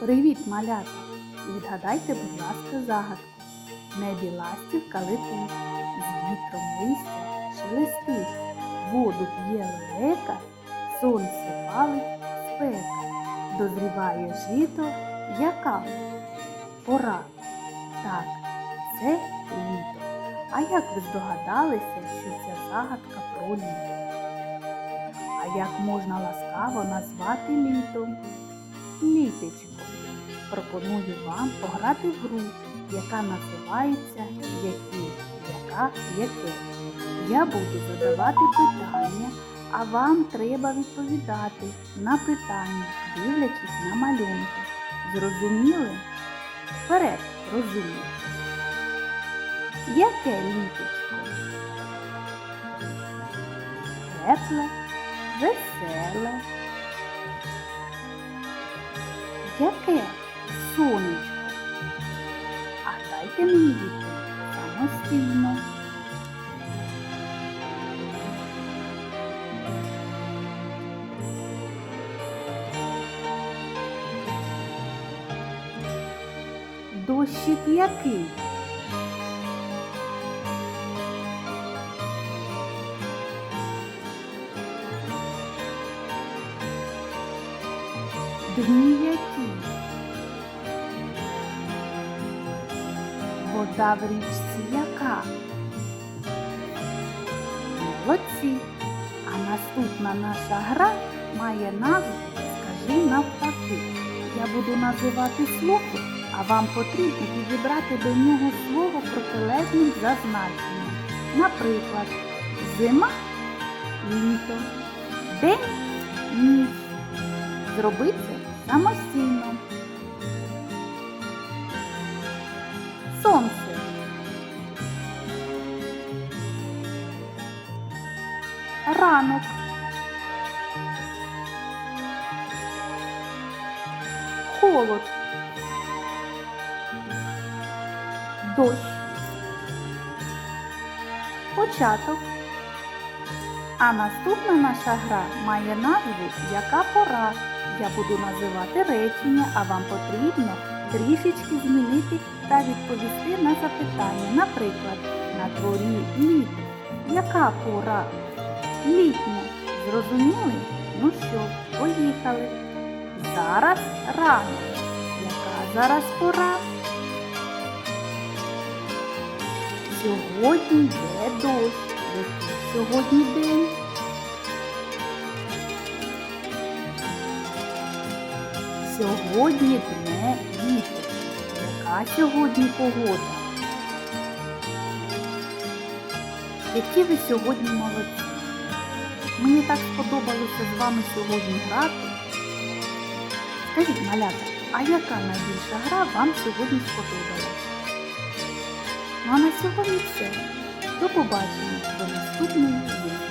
Привіт, малята! Відгадайте, будь ласка, загадку. Небі ластівка летить, з вітром листя шелестить, воду п'є лелека, сонце палить спека, дозріває жито, яка пора. Так, це літо. А як ви здогадалися, що ця загадка про літо? А як можна ласкаво назвати літом? Літечко. Пропоную вам пограти в гру, яка називається Які, яка, яке. Я буду задавати питання, а вам треба відповідати на питання, дивлячись на малюнки. Зрозуміли? Вперед, розумні. Яке літочко? Тепле, веселе. Яке сонечко? А дайте мені відповідь самостійно. Дощик який? Дні які? Вода в річці яка? Молодці. А наступна наша гра має назву Скажи навпаки. Я буду називати слово, а вам потрібно підібрати до нього слово протилежним за значенням. Наприклад, зима літо, день ніч. Зроби це самостійно. Сонце. Ранок. Холод. Дощ. Початок. А наступна наша гра має назву Яка пора. Я буду називати речення, а вам потрібно трішечки змінити та відповісти на запитання. Наприклад, на дворі літо. Яка пора? Літня. Зрозуміли? Ну що, поїхали. Зараз ранок. Яка зараз пора? Сьогодні йде дощ. Який сьогодні день? Сьогодні дне вітер. Яка сьогодні погода? Які ви сьогодні молодці? Мені так сподобалося з вами сьогодні грати. Скажіть, малята, а яка найбільша гра вам сьогодні сподобалася? Ну а на сьогодні все. До побачення до наступної зустрічі.